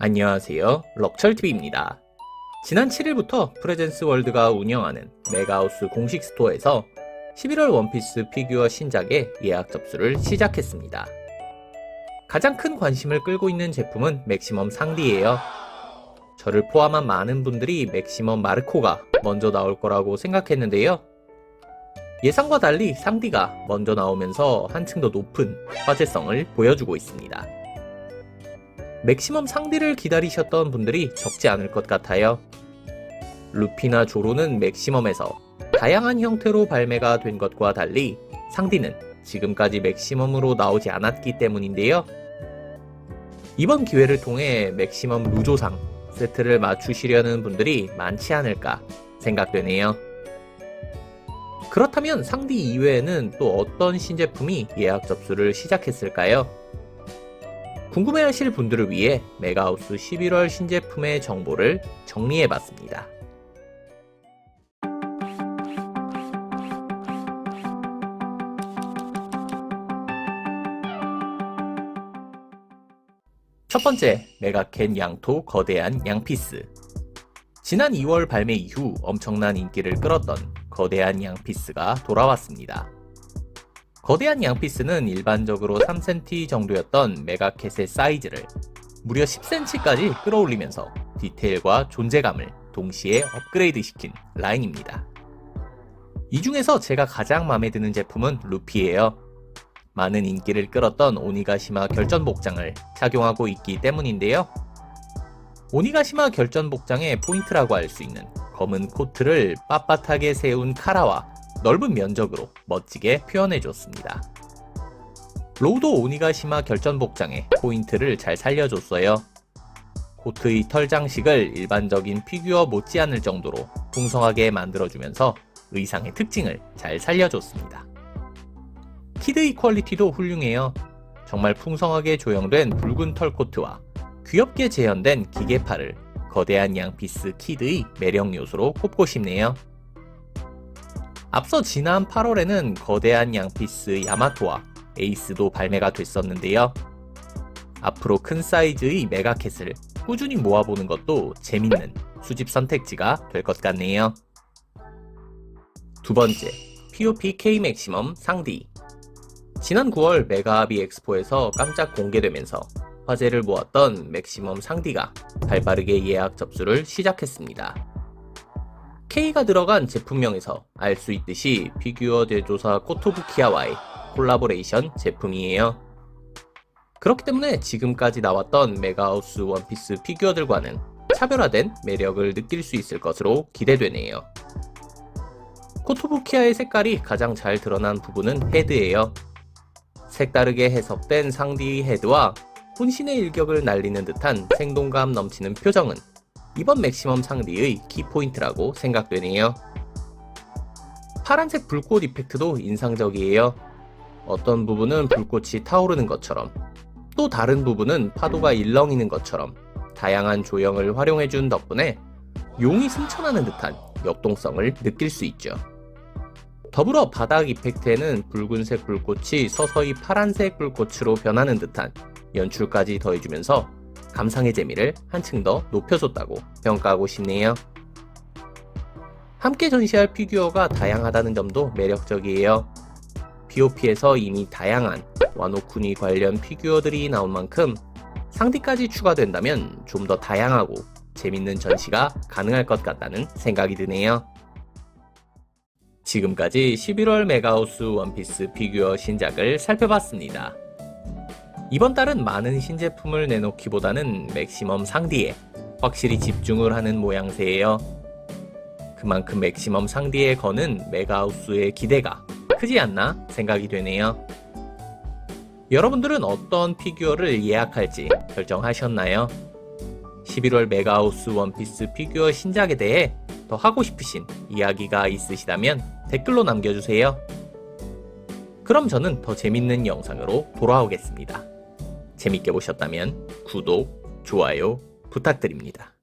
안녕하세요. 럭철TV입니다. 지난 7일부터 프레젠스 월드가 운영하는 메가하우스 공식 스토어에서 11월 원피스 피규어 신작의 예약 접수를 시작했습니다. 가장 큰 관심을 끌고 있는 제품은 맥시멈 상디예요. 저를 포함한 많은 분들이 맥시멈 마르코가 먼저 나올 거라고 생각했는데요. 예상과 달리 상디가 먼저 나오면서 한층 더 높은 화제성을 보여주고 있습니다. 맥시멈 상디를 기다리셨던 분들이 적지 않을 것 같아요. 루피나 조로는 맥시멈에서 다양한 형태로 발매가 된 것과 달리 상디는 지금까지 맥시멈으로 나오지 않았기 때문인데요. 이번 기회를 통해 맥시멈 루조상 세트를 맞추시려는 분들이 많지 않을까 생각되네요. 그렇다면 상디 이외에는 또 어떤 신제품이 예약 접수를 시작했을까요? 궁금해하실 분들을 위해 메가하우스 11월 신제품의 정보를 정리해봤습니다. 첫 번째, 메가캔 양토 거대한 양피스. 지난 2월 발매 이후 엄청난 인기를 끌었던 거대한 양피스가 돌아왔습니다. 거대한 양피스는 일반적으로 3cm 정도였던 메가캣의 사이즈를 무려 10cm까지 끌어올리면서 디테일과 존재감을 동시에 업그레이드 시킨 라인입니다. 이 중에서 제가 가장 마음에 드는 제품은 루피예요. 많은 인기를 끌었던 오니가시마 결전 복장을 착용하고 있기 때문인데요. 오니가시마 결전 복장의 포인트라고 할 수 있는 검은 코트를 빳빳하게 세운 카라와 넓은 면적으로 멋지게 표현해줬습니다. 로우도 오니가시마 결전 복장의 포인트를 잘 살려줬어요. 코트의 털 장식을 일반적인 피규어 못지않을 정도로 풍성하게 만들어주면서 의상의 특징을 잘 살려줬습니다. 키드의 퀄리티도 훌륭해요. 정말 풍성하게 조형된 붉은 털 코트와 귀엽게 재현된 기계팔을 거대한 양피스 키드의 매력 요소로 꼽고 싶네요. 앞서 지난 8월에는 거대한 양피스 야마토와 에이스도 발매가 됐었는데요. 앞으로 큰 사이즈의 메가캣을 꾸준히 모아보는 것도 재밌는 수집 선택지가 될 것 같네요. 두 번째, POP K 맥시멈 상디. 지난 9월 메가아비 엑스포에서 깜짝 공개되면서 화제를 모았던 맥시멈 상디가 발빠르게 예약 접수를 시작했습니다. K가 들어간 제품명에서 알 수 있듯이 피규어 제조사 코토부키아와의 콜라보레이션 제품이에요. 그렇기 때문에 지금까지 나왔던 메가하우스 원피스 피규어들과는 차별화된 매력을 느낄 수 있을 것으로 기대되네요. 코토부키아의 색깔이 가장 잘 드러난 부분은 헤드예요. 색다르게 해석된 상디의 헤드와 혼신의 일격을 날리는 듯한 생동감 넘치는 표정은 이번 맥시멈 상디의 키포인트라고 생각되네요. 파란색 불꽃 이펙트도 인상적이에요. 어떤 부분은 불꽃이 타오르는 것처럼, 또 다른 부분은 파도가 일렁이는 것처럼 다양한 조형을 활용해준 덕분에 용이 승천하는 듯한 역동성을 느낄 수 있죠. 더불어 바닥 이펙트에는 붉은색 불꽃이 서서히 파란색 불꽃으로 변하는 듯한 연출까지 더해주면서 감상의 재미를 한층 더 높여줬다고 평가하고 싶네요. 함께 전시할 피규어가 다양하다는 점도 매력적이에요. POP에서 이미 다양한 와노쿠니 관련 피규어들이 나온 만큼 상디까지 추가된다면 좀 더 다양하고 재밌는 전시가 가능할 것 같다는 생각이 드네요. 지금까지 11월 메가우스 원피스 피규어 신작을 살펴봤습니다. 이번 달은 많은 신제품을 내놓기보다는 맥시멈 상디에 확실히 집중을 하는 모양새예요. 그만큼 맥시멈 상디에 거는 메가하우스의 기대가 크지 않나 생각이 되네요. 여러분들은 어떤 피규어를 예약할지 결정하셨나요? 11월 메가하우스 원피스 피규어 신작에 대해 더 하고 싶으신 이야기가 있으시다면 댓글로 남겨주세요. 그럼 저는 더 재밌는 영상으로 돌아오겠습니다. 재밌게 보셨다면 구독, 좋아요 부탁드립니다.